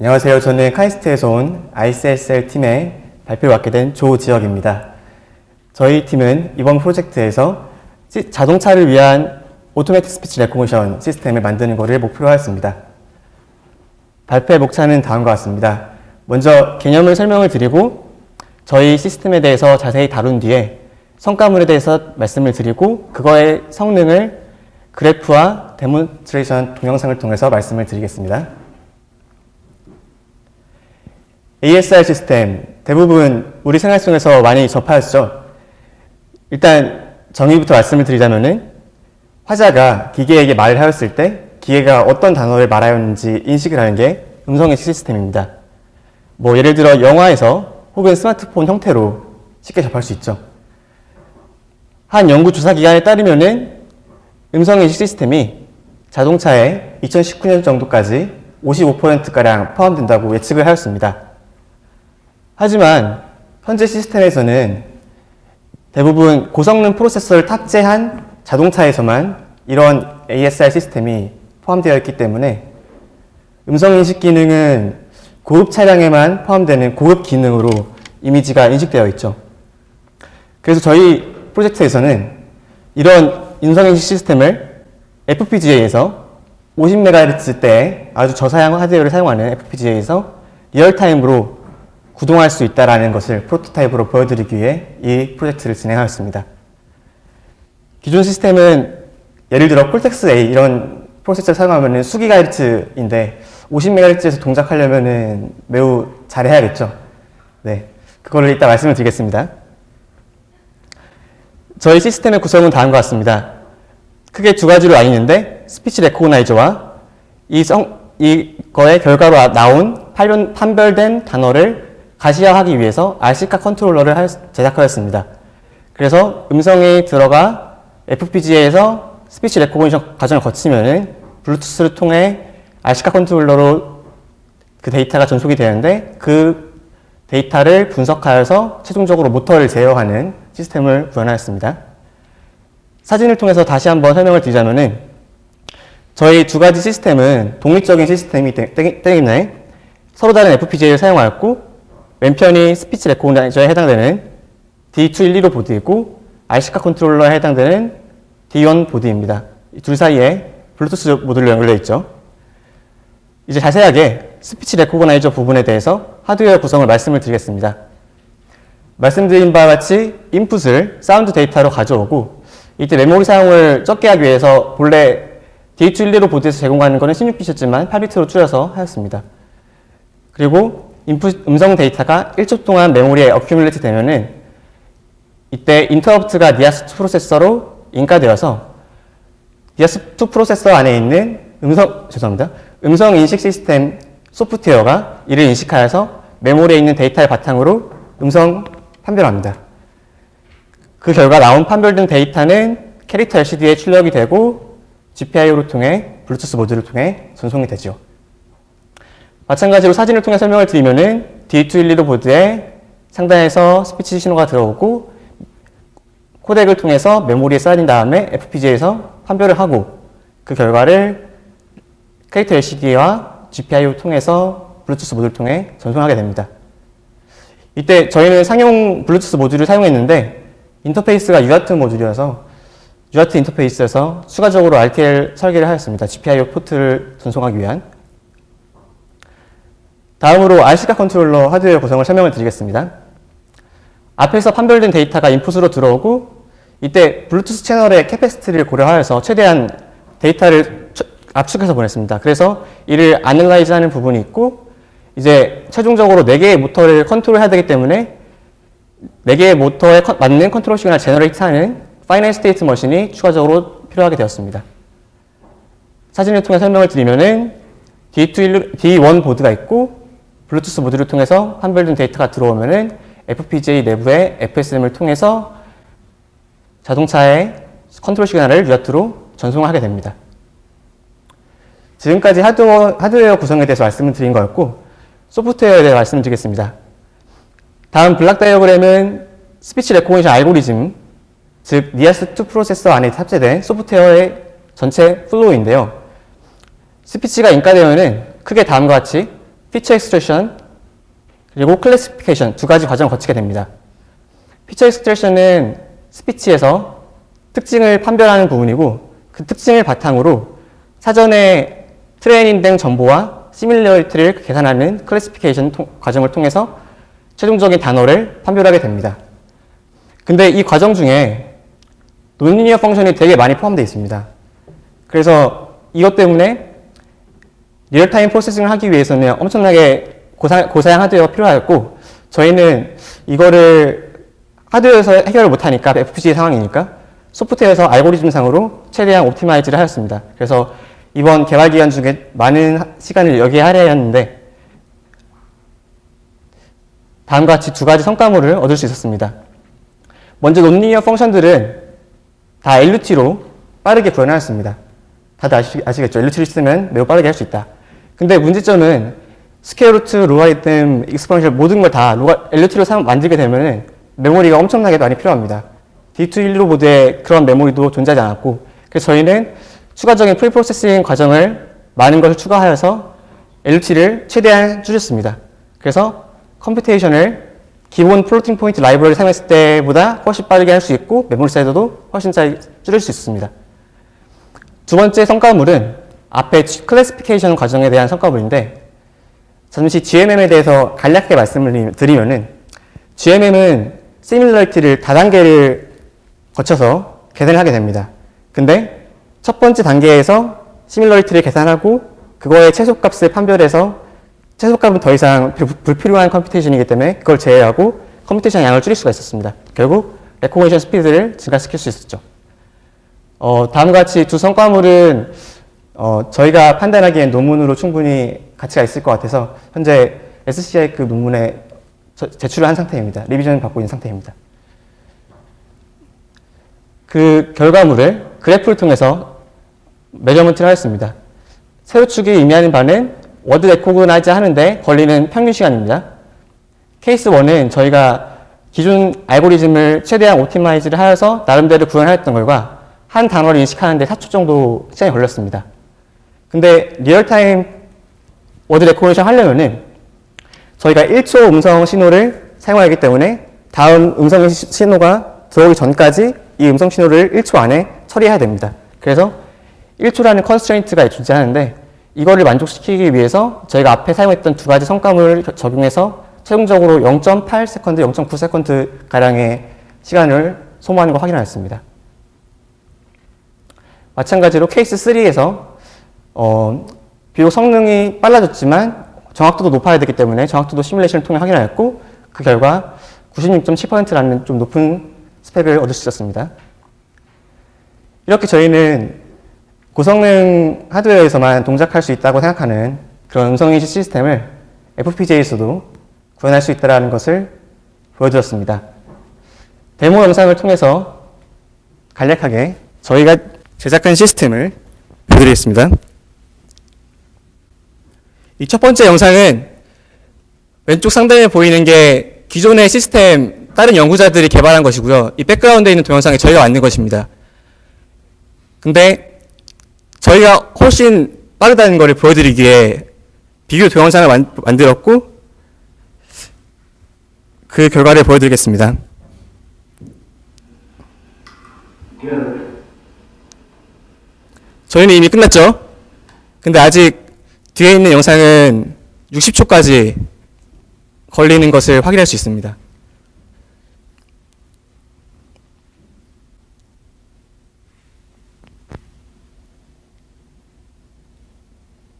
안녕하세요. 저는 카이스트에서 온 ICSL 팀의 발표를 맡게 된 조지혁입니다. 저희 팀은 이번 프로젝트에서 시- 자동차를 위한 오토매틱 스피치 레코모션 시스템을 만드는 것을 목표로 하였습니다. 발표의 목차는 다음과 같습니다. 먼저 개념을 설명을 드리고 저희 시스템에 대해서 자세히 다룬 뒤에 성과물에 대해서 말씀을 드리고 그거의 성능을 그래프와 데몬스트레이션 동영상을 통해서 말씀을 드리겠습니다. ASR 시스템 대부분 우리 생활 속에서 많이 접하였죠. 일단 정의부터 말씀을 드리자면은 화자가 기계에게 말을 하였을 때 기계가 어떤 단어를 말하였는지 인식을 하는 게 음성인식 시스템입니다. 뭐 예를 들어 영화에서 혹은 스마트폰 형태로 쉽게 접할 수 있죠. 한 연구 조사 기관에 따르면은 음성인식 시스템이 자동차에 2019년 정도까지 55%가량 포함된다고 예측을 하였습니다. 하지만 현재 시스템에서는 대부분 고성능 프로세서를 탑재한 자동차에서만 이런 ASR 시스템이 포함되어 있기 때문에 음성인식 기능은 고급 차량에만 포함되는 고급 기능으로 이미지가 인식되어 있죠. 그래서 저희 프로젝트에서는 이런 음성인식 시스템을 FPGA에서 50MHz대의 아주 저사양 하드웨어를 사용하는 FPGA에서 리얼타임으로 구동할 수 있다는 것을 프로토타입으로 보여드리기 위해 이 프로젝트를 진행하였습니다. 기존 시스템은 예를 들어 콜텍스 A 이런 프로세서를 사용하면 수기 가헤르츠인데 50MHz에서 동작하려면 매우 잘해야겠죠. 네, 그거를 이따 말씀을 드리겠습니다. 저희 시스템의 구성은 다음과 같습니다. 크게 두 가지로 나뉘는데 스피치 레코그나이저와 이 성, 이거의 결과로 나온 판별, 판별된 단어를 가시화하기 위해서 RC카 컨트롤러를 할- 제작하였습니다. 그래서 음성이 들어가 FPGA에서 스피치 레코그니션 과정을 거치면은 블루투스를 통해 RC카 컨트롤러로 그 데이터가 전송이 되는데 그 데이터를 분석하여서 최종적으로 모터를 제어하는 시스템을 구현하였습니다. 사진을 통해서 다시 한번 설명을 드리자면은 저희 두 가지 시스템은 독립적인 시스템이 때문에 서로 다른 FPGA를 사용하였고 왼편이 스피치 레코그나이저에 해당되는 D212로 보드이고 RC카 컨트롤러에 해당되는 D1 보드입니다. 이둘 사이에 블루투스 모듈로 연결되어 있죠. 이제 자세하게 스피치 레코그나이저 부분에 대해서 하드웨어 구성을 말씀을 드리겠습니다. 말씀드린 바와 같이 인풋을 사운드 데이터로 가져오고 이때 메모리 사용을 적게 하기 위해서 본래 D212로 보드에서 제공하는 것은 16비트였지만 8비트로 줄여서 하였습니다. 그리고 인풋 음성 데이터가 1초 동안 메모리에 어큐뮬레이트 되면은 이때 인터럽트가 니아스2 프로세서로 인가되어서 니아스2 프로세서 안에 있는 음성 죄송합니다. 음성 인식 시스템 소프트웨어가 이를 인식하여서 메모리에 있는 데이터를 바탕으로 음성 판별합니다. 그 결과 나온 판별된 데이터는 캐릭터 LCD에 출력이 되고 GPIO를 통해 블루투스 모듈을 통해 전송이 되죠. 마찬가지로 사진을 통해 설명을 드리면은 D212 보드에 상단에서 스피치 신호가 들어오고 코덱을 통해서 메모리에 쌓인 다음에 FPGA에서 판별을 하고 그 결과를 캐릭터 LCD와 GPIO 통해서 블루투스 모듈을 통해 전송하게 됩니다. 이때 저희는 상용 블루투스 모듈을 사용했는데 인터페이스가 UART 모듈이어서 UART 인터페이스에서 추가적으로 RTL 설계를 하였습니다. GPIO 포트를 전송하기 위한. 다음으로 RC카 컨트롤러 하드웨어 구성을 설명을 드리겠습니다. 앞에서 판별된 데이터가 인풋으로 들어오고 이때 블루투스 채널의 캐패시티를 고려하여서 최대한 데이터를 추- 압축해서 보냈습니다. 그래서 이를 아날라이즈 하는 부분이 있고 이제 최종적으로 4개의 모터를 컨트롤해야 되기 때문에 4개의 모터에 컨- 맞는 컨트롤 시그널 제너레이트하는 파이널 스테이트 머신이 추가적으로 필요하게 되었습니다. 사진을 통해 설명을 드리면은 D2, D1 보드가 있고 블루투스 모듈을 통해서 판별된 데이터가 들어오면은 FPGA 내부의 FSM을 통해서 자동차의 컨트롤 시그널을 UART로 전송하게 됩니다. 지금까지 하드웨어, 하드웨어 구성에 대해서 말씀을 드린 거였고 소프트웨어에 대해 말씀을 드리겠습니다. 다음 블락 다이어그램은 스피치 레코그니션 알고리즘, 즉 니아스2 프로세서 안에 탑재된 소프트웨어의 전체 플로우인데요. 스피치가 인가되면은 크게 다음과 같이 피처 익스트랙션, 그리고 클래시피케이션 두 가지 과정을 거치게 됩니다. 피처 익스트랙션은 스피치에서 특징을 판별하는 부분이고 그 특징을 바탕으로 사전에 트레이닝된 정보와 시밀러리티를 계산하는 클래시피케이션 통- 과정을 통해서 최종적인 단어를 판별하게 됩니다. 근데 이 과정 중에 논리니어 펑션이 되게 많이 포함되어 있습니다. 그래서 이것 때문에 리얼타임 프로세싱을 하기 위해서는 엄청나게 고사, 고사양 하드웨어가 필요하였고 저희는 이거를 하드웨어에서 해결을 못하니까 FPGA 상황이니까 소프트웨어에서 알고리즘상으로 최대한 옵티마이즈를 하였습니다. 그래서 이번 개발 기간 중에 많은 하- 시간을 여기에 할애했는데 다음과 같이 두 가지 성과물을 얻을 수 있었습니다. 먼저 논리니어 펑션들은 다 LUT로 빠르게 구현하였습니다. 다들 아시, 아시겠죠? LUT를 쓰면 매우 빠르게 할 수 있다. 근데 문제점은 스퀘어 루트, 로가리즘, 익스포넨셜 모든 걸 다 LUT로 만들게 되면 메모리가 엄청나게 많이 필요합니다. D216 보드에 그런 메모리도 존재하지 않았고 그래서 저희는 추가적인 프리프로세싱 과정을 많은 것을 추가하여서 LUT를 최대한 줄였습니다. 그래서 컴퓨테이션을 기본 플로팅 포인트 라이브러리 사용했을 때보다 훨씬 빠르게 할 수 있고 메모리 사이즈도 훨씬 잘 줄일 수 있습니다. 두 번째 성과물은 앞에 클래시피케이션 과정에 대한 성과물인데 잠시 GMM에 대해서 간략하게 말씀을 드리면은 GMM은 시밀러리티를 다단계를 거쳐서 계산을 하게 됩니다. 근데 첫 번째 단계에서 시밀러리티를 계산하고 그거의 최소값을 판별해서 최소값은 더 이상 불- 불필요한 컴퓨테이션이기 때문에 그걸 제외하고 컴퓨테이션 양을 줄일 수가 있었습니다. 결국 레코그니션 스피드를 증가시킬 수 있었죠. 어, 다음과 같이 두 성과물은 어, 저희가 판단하기엔 논문으로 충분히 가치가 있을 것 같아서 현재 SCI급 논문에 저- 제출을 한 상태입니다. 리비전 받고 있는 상태입니다. 그 결과물을 그래프를 통해서 매저먼트를 하였습니다. 세로축이 의미하는 바는 워드 레코그나이즈 하는데 걸리는 평균 시간입니다. 케이스 1은 저희가 기존 알고리즘을 최대한 옵티마이즈를 하여서 나름대로 구현하였던 걸과 한 단어를 인식하는데 4초 정도 시간이 걸렸습니다. 근데 리얼타임 워드 레코그니션 하려면은 저희가 1초 음성 신호를 사용하기 때문에 다음 음성 시- 신호가 들어오기 전까지 이 음성 신호를 1초 안에 처리해야 됩니다. 그래서 1초라는 컨스트레인트가 존재하는데 이거를 만족시키기 위해서 저희가 앞에 사용했던 두 가지 성과물을 겨- 적용해서 최종적으로 0.8세컨드, 0.9세컨드 가량의 시간을 소모하는 걸 확인하였습니다. 마찬가지로 케이스 3에서 어, 비록 성능이 빨라졌지만 정확도도 높아야 되기 때문에 정확도도 시뮬레이션을 통해 확인하였고 그 결과 96.7%라는 좀 높은 스펙을 얻을 수 있었습니다. 이렇게 저희는 고성능 하드웨어에서만 동작할 수 있다고 생각하는 그런 음성인식 시스템을 FPGA에서도 구현할 수 있다는 것을 보여드렸습니다. 데모 영상을 통해서 간략하게 저희가 제작한 시스템을 보여드리겠습니다. 이 첫 번째 영상은 왼쪽 상단에 보이는 게 기존의 시스템 다른 연구자들이 개발한 것이고요. 이 백그라운드에 있는 동영상이 저희가 만든 것입니다. 근데 저희가 훨씬 빠르다는 것을 보여드리기에 비교 동영상을 만, 만들었고 그 결과를 보여드리겠습니다. 저희는 이미 끝났죠? 근데 아직 뒤에 있는 영상은 60초까지 걸리는 것을 확인할 수 있습니다.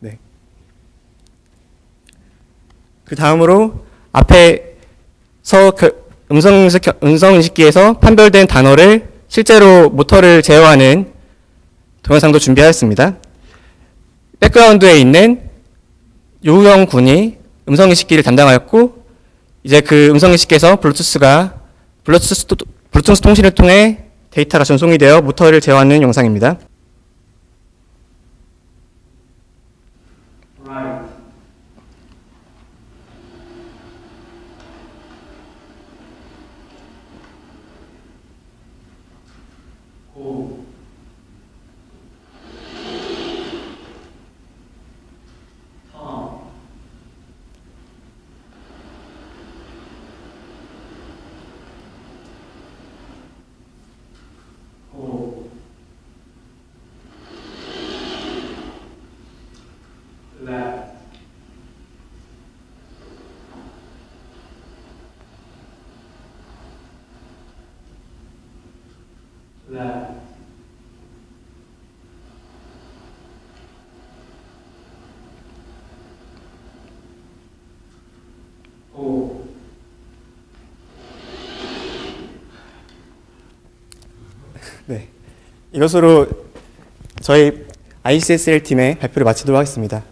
네. 그 다음으로 앞에서 그 음성인식, 음성인식 기에서 판별된 단어를 실제로 모터를 제어하는 동영상도 준비하였습니다. 백그라운드에 있는 요우영 군이 음성 인식기를 담당하였고 이제 그 음성 인식기에서 블루투스가 블루투스, 또- 블루투스 통신을 통해 데이터가 전송이 되어 모터를 제어하는 영상입니다. 네. 이것으로 저희 ICSL 팀의 발표를 마치도록 하겠습니다.